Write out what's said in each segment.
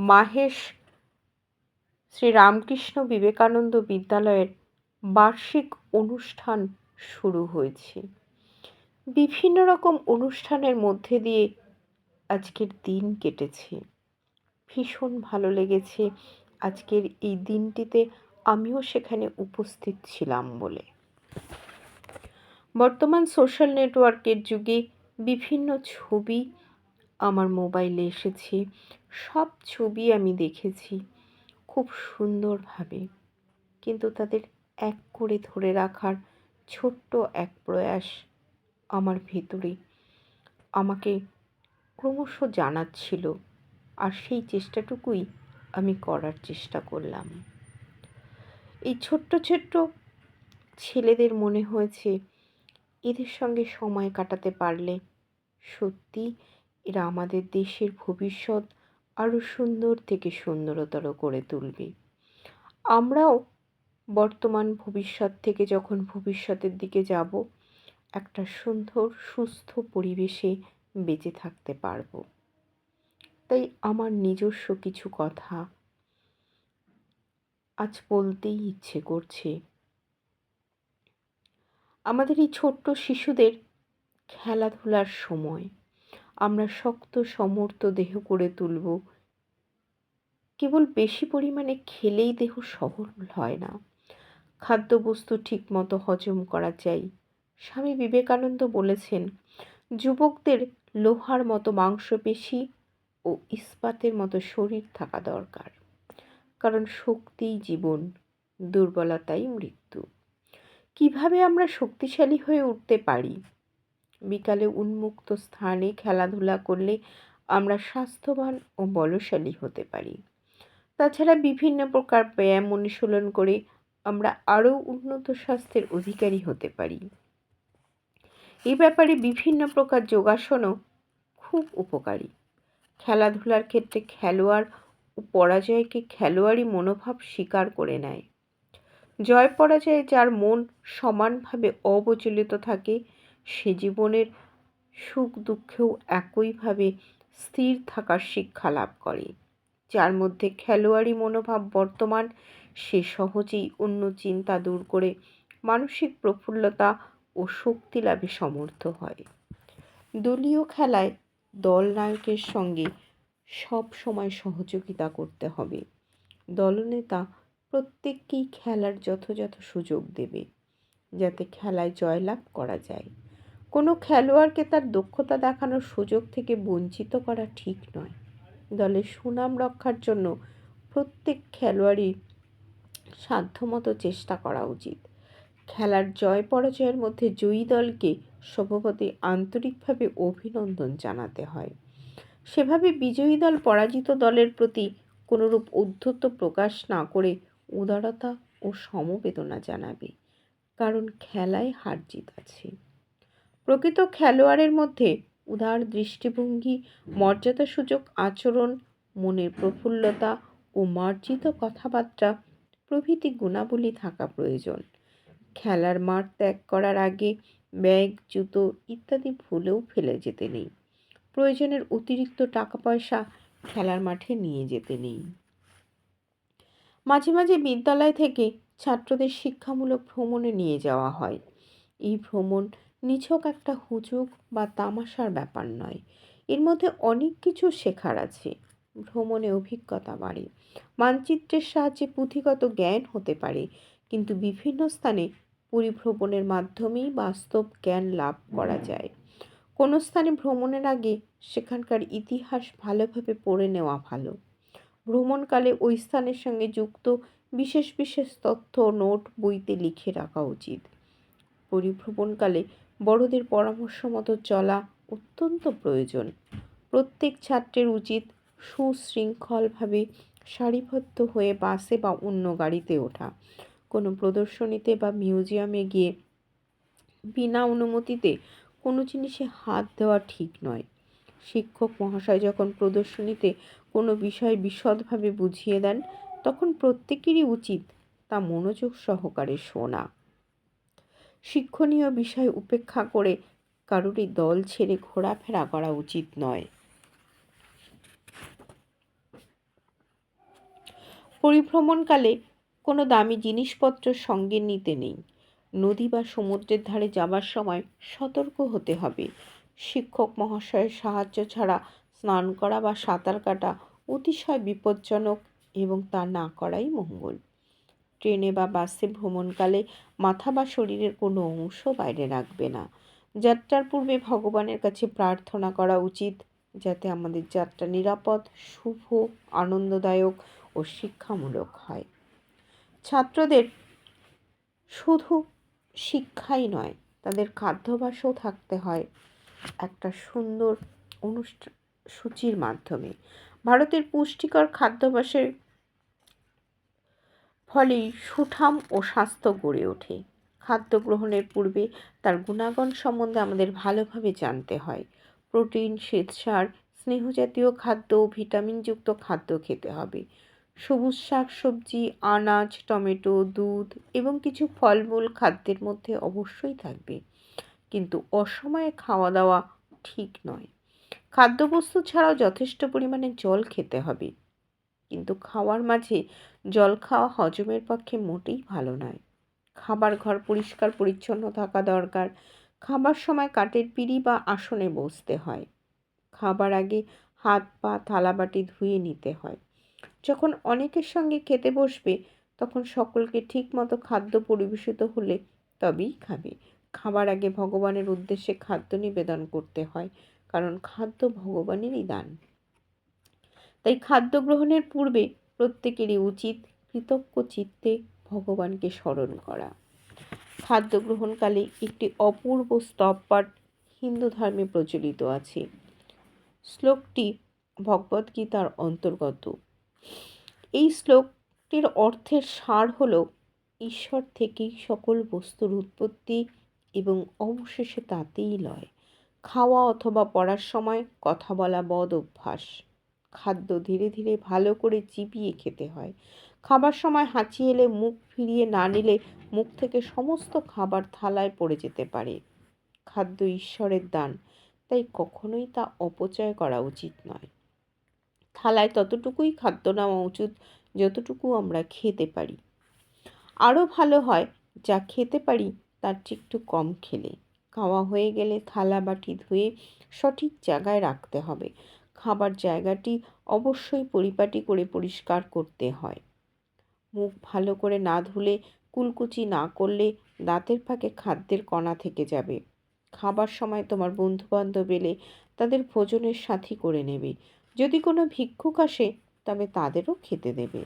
মাহেশ শ্রী রামকৃষ্ণ বিবেকানন্দ বিদ্যালয়ের বার্ষিক অনুষ্ঠান শুরু হয়েছে। বিভিন্ন রকম অনুষ্ঠানের মধ্যে দিয়ে আজকের দিন কেটেছে। ভীষণ ভালো লেগেছে আজকের এই দিনটিতে আমিও সেখানে উপস্থিত ছিলাম বলে। বর্তমান সোশ্যাল নেটওয়ার্কের যুগে বিভিন্ন ছবি আমার মোবাইলে এসেছে। সব ছবি আমি দেখেছি, খুব সুন্দরভাবে। কিন্তু তাদের এক করে ধরে রাখার ছোট্ট এক প্রয়াস আমার ভেতরে। আমাকে ক্রমশ জানাচ্ছিল আর সেই চেষ্টাটুকুই আমি করার চেষ্টা করলাম। এই ছোট্ট ছোট্ট ছেলেদের মনে হয়েছে, এদের সঙ্গে সময় কাটাতে পারলে সত্যি এরা আমাদের দেশের ভবিষ্যৎ আরও সুন্দর থেকে সুন্দরতর করে তুলবে। আমরাও বর্তমান ভবিষ্যৎ থেকে যখন ভবিষ্যতের দিকে যাব, একটা সুন্দর, সুস্থ পরিবেশে বেঁচে থাকতে পারব। তাই আমার নিজস্ব কিছু কথা আজ বলতেই ইচ্ছে করছে। আমাদের এই ছোট্ট শিশুদের খেলাধুলার সময় আমরা শক্ত, সমর্থ দেহ করে তুলব। কেবল বেশি পরিমাণে খেলেই দেহ সবল হয় না। খাদ্যবস্তু ঠিকমতো হজম করা চাই। স্বামী বিবেকানন্দ বলেছেন, যুবকদের লোহার মতো মাংসপেশি ও ইস্পাতের মতো শরীর থাকা দরকার। কারণ শক্তিই জীবন, দুর্বলতাই মৃত্যু। কীভাবে আমরা শক্তিশালী হয়ে উঠতে পারি? বিকালে উন্মুক্ত স্থানে খেলাধুলা করলে আমরা স্বাস্থ্যবান ও বলশালী হতে পারি। তাছাড়া বিভিন্ন প্রকার ব্যায়াম অনুশীলন করে আমরা আরও উন্নত স্বাস্থ্যের অধিকারী হতে পারি। এ ব্যাপারে বিভিন্ন প্রকার যোগাসনও খুব উপকারী। খেলাধুলার ক্ষেত্রে খেলোয়াড় ও পরাজয়কে খেলোয়াড়ি মনোভাব স্বীকার করে নেয়। জয় পরাজয়ে যার মন সমানভাবে অবচলিত থাকে সে জীবনের সুখ দুঃখেও একইভাবে স্থির থাকার শিক্ষা লাভ করে। যার মধ্যে খেলোয়াড়ি মনোভাব বর্তমান, সে সহজেই অন্য চিন্তা দূর করে মানসিক প্রফুল্লতা ও শক্তি লাভে সমর্থ হয়। দলীয় খেলায় দল নায়কের সঙ্গে সব সময় সহযোগিতা করতে হবে। দলনেতা প্রত্যেককেই খেলার যথাযথ সুযোগ দেবে, যাতে খেলায় জয়লাভ করা যায়। কোনো খেলোয়াড়কে তার দক্ষতা দেখানোর সুযোগ থেকে বঞ্চিত করা ঠিক নয়। দলের সুনাম রক্ষার জন্য প্রত্যেক খেলোয়াড়ই সাধ্যমতো চেষ্টা করা উচিত। খেলার জয় পরাজয়ের মধ্যে জয়ী দলকে সভাপতি আন্তরিকভাবে অভিনন্দন জানাতে হয়। সেভাবে বিজয়ী দল পরাজিত দলের প্রতি কোনোরূপ উদ্ধত্ত প্রকাশ না করে উদারতা ও সমবেদনা জানাবে, কারণ খেলায় হার জিত আছে। প্রকৃত খেলোয়াড়ের মধ্যে উদার দৃষ্টিভঙ্গি, মর্যাদাসূচক আচরণ, মনের প্রফুল্লতা ও মার্জিত কথাবার্তা প্রভৃতি গুণাবলী থাকা প্রয়োজন। খেলার মাঠ ত্যাগ করার আগে ব্যাগ, জুতো ইত্যাদি ভুলেও ফেলে যেতে নেই। প্রয়োজনের অতিরিক্ত টাকা পয়সা খেলার মাঠে নিয়ে যেতে নেই। মাঝে মাঝে বিদ্যালয় থেকে ছাত্রদের শিক্ষামূলক ভ্রমণে নিয়ে যাওয়া হয়। এই ভ্রমণ নিছক একটা হুজুক বা তামাশার ব্যাপার নয়। এর মধ্যে অনেক কিছু শেখার আছে। ভ্রমণে অভিজ্ঞতা বাড়ে। মানচিত্রের সাহায্যে পুঁথিগত জ্ঞান হতে পারে। কিন্তু বিভিন্ন স্থানে পরিভ্রমণের মাধ্যমেই বাস্তব জ্ঞান লাভ করা যায়। কোনো স্থানে ভ্রমণের আগে সেখানকার ইতিহাস ভালোভাবে পড়ে নেওয়া ভালো। ভ্রমণকালে ওই স্থানের সঙ্গে যুক্ত বিশেষ বিশেষ তথ্য, নোট, বইতে লিখে রাখা উচিত। পরিভ্রমণকালে বড়দের পরামর্শ মতো চলা অত্যন্ত প্রয়োজন। প্রত্যেক ছাত্রের উচিত সুশৃঙ্খলভাবে সারিবদ্ধ হয়ে বাসে বা অন্য গাড়িতে ওঠা। কোনো প্রদর্শনীতে বা মিউজিয়ামে গিয়ে বিনা অনুমতিতে কোনো জিনিসে হাত দেওয়া ঠিক নয়। শিক্ষক মহাশয় যখন প্রদর্শনীতে কোনো বিষয় বিশদভাবে বুঝিয়ে দেন, তখন প্রত্যেকেরই উচিত তা মনোযোগ সহকারে শোনা। শিক্ষণীয় বিষয় উপেক্ষা করে কারোরই দল ছেড়ে ঘোরাফেরা করা উচিত নয়। পরিভ্রমণকালে কোনো দামি জিনিসপত্র সঙ্গে নিতে নেই। নদী বা সমুদ্রের ধারে যাবার সময় সতর্ক হতে হবে। শিক্ষক মহাশয়ের সাহায্য ছাড়া স্নান করা বা সাঁতার কাটা অতিশয় বিপজ্জনক এবং তা না করাই মঙ্গল। ট্রেনে বা বাসে ভ্রমণকালে মাথা বা শরীরের কোনো অংশ বাইরে রাখবে না। যাত্রার পূর্বে ভগবানের কাছে প্রার্থনা করা উচিত যাতে আমাদের যাত্রা নিরাপদ, শুভ, আনন্দদায়ক ও শিক্ষামূলক হয়। ছাত্রদের শুধু শিক্ষাই নয়, তাদের খাদ্যাভ্যাসও থাকতে হয় একটা সুন্দর অনুষ্ঠান সূচির মাধ্যমে। ভারতের পুষ্টিকর খাদ্যাভ্যাসের ফলেই সুঠাম ও স্বাস্থ্য গড়ে ওঠে। খাদ্য গ্রহণের পূর্বে তার গুণাগুণ সম্বন্ধে আমাদের ভালোভাবে জানতে হয়। প্রোটিন, শ্বেতসার, স্নেহজাতীয় খাদ্য ও ভিটামিনযুক্ত খাদ্য খেতে হবে। সবুজ শাক, সবজি, আনাজ, টমেটো, দুধ এবং কিছু ফলমূল খাদ্যের মধ্যে অবশ্যই থাকবে। কিন্তু অসময়ে খাওয়া দাওয়া ঠিক নয়। খাদ্যবস্তু ছাড়াও যথেষ্ট পরিমাণে জল খেতে হবে। কিন্তু খাওয়ার মাঝে জল খাওয়া হজমের পক্ষে মোটেই ভালো নয়। খাবার ঘর পরিষ্কার পরিচ্ছন্ন থাকা দরকার। খাবার সময় কাঠের পিঁড়ি বা আসনে বসতে হয়। খাবার আগে হাত পা থালাবাটি ধুয়ে নিতে হয়। যখন অনেকের সঙ্গে খেতে বসবে, তখন সকলকে ঠিকমতো খাদ্য পরিবেশিত হলে তবেই খাবে। খাবার আগে ভগবানের উদ্দেশ্যে খাদ্য নিবেদন করতে হয়, কারণ খাদ্য ভগবানেরই দান। তাই খাদ্য গ্রহণের পূর্বে প্রত্যেকেরই উচিত কৃতজ্ঞ চিত্তে ভগবানকে স্মরণ করা। খাদ্য গ্রহণকালে একটি অপূর্ব স্তব পাঠ হিন্দু ধর্মে প্রচলিত আছে। শ্লোকটি ভগবদ্গীতার অন্তর্গত। এই শ্লোকটির অর্থের সার হল ঈশ্বর থেকেই সকল বস্তুর উৎপত্তি এবং অবশেষে তাতেই লয়। খাওয়া অথবা পড়ার সময় কথা বলা বদ অভ্যাস। খাদ্য ধীরে ধীরে ভালো করে চিবিয়ে খেতে হয়। খাবার সময় হাঁচি এলে মুখ ফিরিয়ে না নিলে মুখ থেকে সমস্ত খাবার থালায় পড়ে যেতে পারে। খাদ্য ঈশ্বরের দান, তাই কখনোই তা অপচয় করা উচিত নয়। থালায় ততটুকুই খাদ্য নেওয়া উচিত যতটুকু আমরা খেতে পারি। আরও ভালো হয়, যা খেতে পারি তার একটু কম খেলে। খাওয়া হয়ে গেলে থালা বাটি ধুয়ে সঠিক জায়গায় রাখতে হবে। খাবার জায়গাটি অবশ্যই পরিপাটি করে পরিষ্কার করতে হয়। মুখ ভালো করে না ধুলে, কুলকুচি না করলে দাঁতের ফাঁকে খাদ্যের কণা থেকে যাবে। খাবার সময় তোমার বন্ধুবান্ধব এলে তাদের ভোজনের সাথী করে নেবে। যদি কোনো ভিক্ষুক আসে, তবে তাদেরও খেতে দেবে।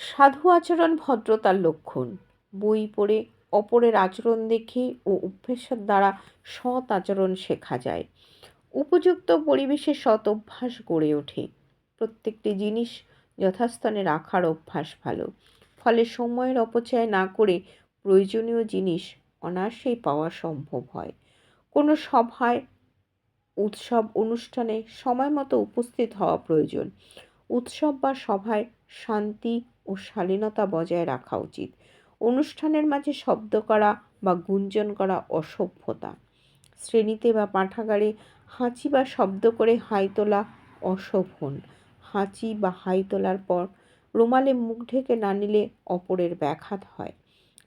সাধু আচরণ ভদ্রতার লক্ষণ। বই পড়ে অপরের আচরণ দেখে ও অভ্যেসের দ্বারা সৎ আচরণ শেখা যায়। উপযুক্ত পরিবেশে সৎ অভ্যাস গড়ে ওঠে। প্রত্যেকটি জিনিস যথাস্থানে রাখার অভ্যাস ভালো। ফলে সময়ের অপচয় না করে প্রয়োজনীয় জিনিস অনায়াসেই পাওয়া সম্ভব হয়। কোনো সভায়, উৎসব অনুষ্ঠানে সময় মতো উপস্থিত হওয়া প্রয়োজন। উৎসব বা সভায় শান্তি ও শালীনতা বজায় রাখা উচিত। অনুষ্ঠানের মাঝে শব্দ করা বা গুঞ্জন করা অসভ্যতা। শ্রেণীতে বা পাঠাগারে হাঁচি বা শব্দ করে হাই তোলা অশোভন। হাঁচি বা হাই তোলার পর রুমালে মুখ ঢেকে না নিলে অপরের ব্যাঘাত হয়।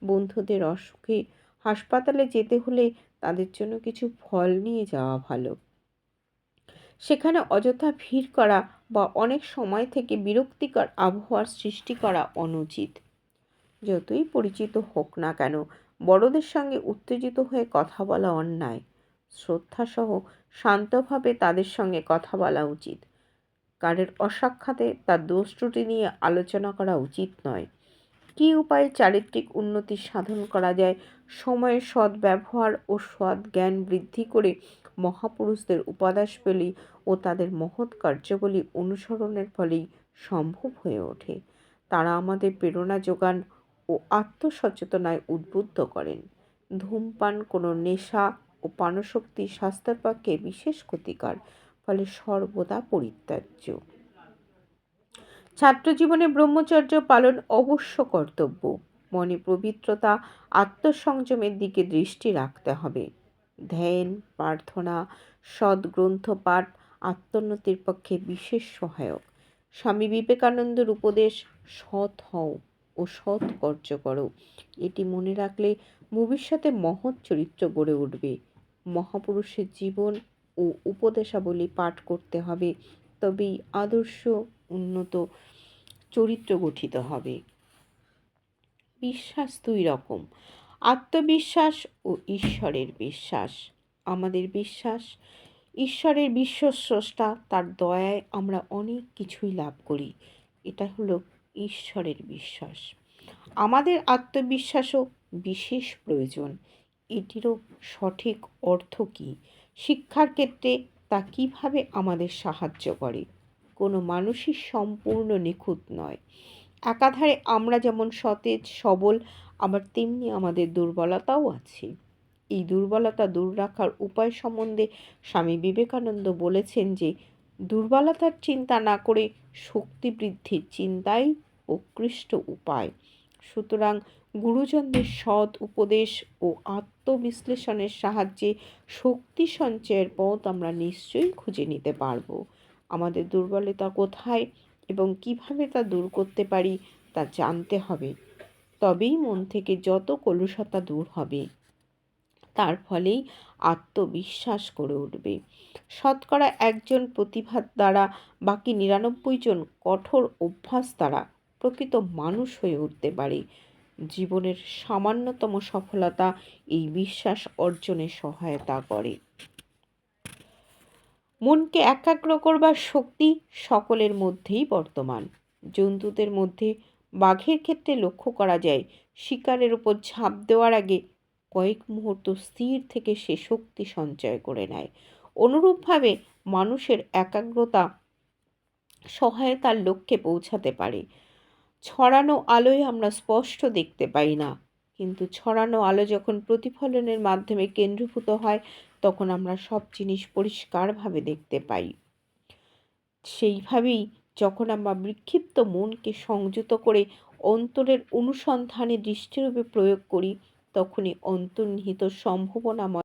বন্ধুদের অসুখে হাসপাতালে যেতে হলে তাদের জন্য কিছু ফল নিয়ে যাওয়া ভালো। সেখানে অযথা ভিড় করা বা অনেক সময় থেকে বিরক্তিকর আবহাওয়ার সৃষ্টি করা অনুচিত। যতই পরিচিত হোক না কেন, বড়দের সঙ্গে উত্তেজিত হয়ে কথা বলা অন্যায়। শ্রদ্ধাসহ শান্তভাবে তাদের সঙ্গে কথা বলা উচিত। কারের অসাক্ষাতে তার দোষ ত্রুটি নিয়ে আলোচনা করা উচিত নয়। কী উপায়ে চারিত্রিক উন্নতি সাধন করা যায় সময়ের সদ্ব্যবহার ও সৎ জ্ঞান বৃদ্ধি করে মহাপুরুষদের উপাদাস পেলেই ও তাদের মহৎ কার্যবলী অনুসরণের ফলেই সম্ভব হয়ে ওঠে। তারা আমাদের প্রেরণা যোগান ও আত্মসচেতনায় উদ্বুদ্ধ করেন। ধূমপান কোনো নেশা ও পানশক্তি স্বাস্থ্যের পক্ষে বিশেষ ক্ষতিকর, ফলে সর্বদা পরিত্যাজ্য। ছাত্রজীবনে ব্রহ্মচর্য পালন অবশ্য কর্তব্য। মনে পবিত্রতা, আত্মসংযমের দিকে দৃষ্টি রাখতে হবে। ধ্যান, প্রার্থনা, সদ্গ্রন্থ পাঠ আত্মোন্নতির পক্ষে বিশেষ সহায়ক। স্বামী বিবেকানন্দের উপদেশ, সৎ হও। ও সৎ কার্য করো। এটি মনে রাখলে ভবিষ্যতে মহৎ চরিত্র গড়ে উঠবে। মহাপুরুষের জীবন ও উপদেশাবলী পাঠ করতে হবে, তবেই আদর্শ উন্নত চরিত্র গঠিত হবে। বিশ্বাস দুই রকম, আত্মবিশ্বাস ও ঈশ্বরের বিশ্বাস। আমাদের বিশ্বাস, ঈশ্বরের বিশ্বস্রষ্টা, তার দয়ায় আমরা অনেক কিছুই লাভ করি। এটা হলো ঈশ্বরের বিশ্বাস। আমাদের আত্মবিশ্বাসও বিশেষ প্রয়োজন। এটিরও সঠিক অর্থ কী? শিক্ষার ক্ষেত্রে তা কীভাবে আমাদের সাহায্য করে? কোনো মানুষই সম্পূর্ণ নিখুঁত নয়। একাধারে আমরা যেমন সতেজ, সবল, আবার তেমনি আমাদের দুর্বলতাও আছে। এই দুর্বলতা দূর রাখার উপায় সম্বন্ধে স্বামী বিবেকানন্দ বলেছেন যে দুর্বলতার চিন্তা না করে শক্তি বৃদ্ধির চিন্তাই উৎকৃষ্ট উপায়। সুতরাং গুরুজনদের সৎ উপদেশ ও আত্মবিশ্লেষণের সাহায্যে শক্তি সঞ্চয়ের পথ আমরা নিশ্চয়ই খুঁজে নিতে পারব। আমাদের দুর্বলতা কোথায় এবং কীভাবে তা দূর করতে পারি তা জানতে হবে। তবেই মন থেকে যত কলুষতা দূর হবে। তার ফলেই আত্মবিশ্বাস করে উঠবে। শতকরা একজন প্রতিভার দ্বারা বাকি নিরানব্বই জন কঠোর অভ্যাস দ্বারা প্রকৃত মানুষ হয়ে উঠতে পারে। জীবনের সামান্যতম সফলতা এই বিশ্বাস অর্জনে সহায়তা করে। মনকে একাগ্র করবার শক্তি সকলের মধ্যেই বর্তমান। জন্তুদের মধ্যে বাঘের ক্ষেত্রে লক্ষ্য করা যায়, শিকারের উপর ঝাঁপ দেওয়ার আগে কয়েক মুহূর্ত স্থির থেকে সে শক্তি সঞ্চয় করে নেয়। অনুরূপভাবে মানুষের একাগ্রতা সহায়তার লক্ষ্যে পৌঁছাতে পারে। ছড়ানো আলোয় আমরা স্পষ্ট দেখতে পাই না, কিন্তু ছড়ানো আলো যখন প্রতিফলনের মাধ্যমে কেন্দ্রীভূত হয়, তখন আমরা সব জিনিস পরিষ্কারভাবে দেখতে পাই। সেইভাবেই যখন আমরা বিক্ষিপ্ত মনকে সংযত করে অন্তরের অনুসন্ধানে দৃষ্টিরূপে প্রয়োগ করি তখনই অন্তর্নিহিত সম্ভাবনাময়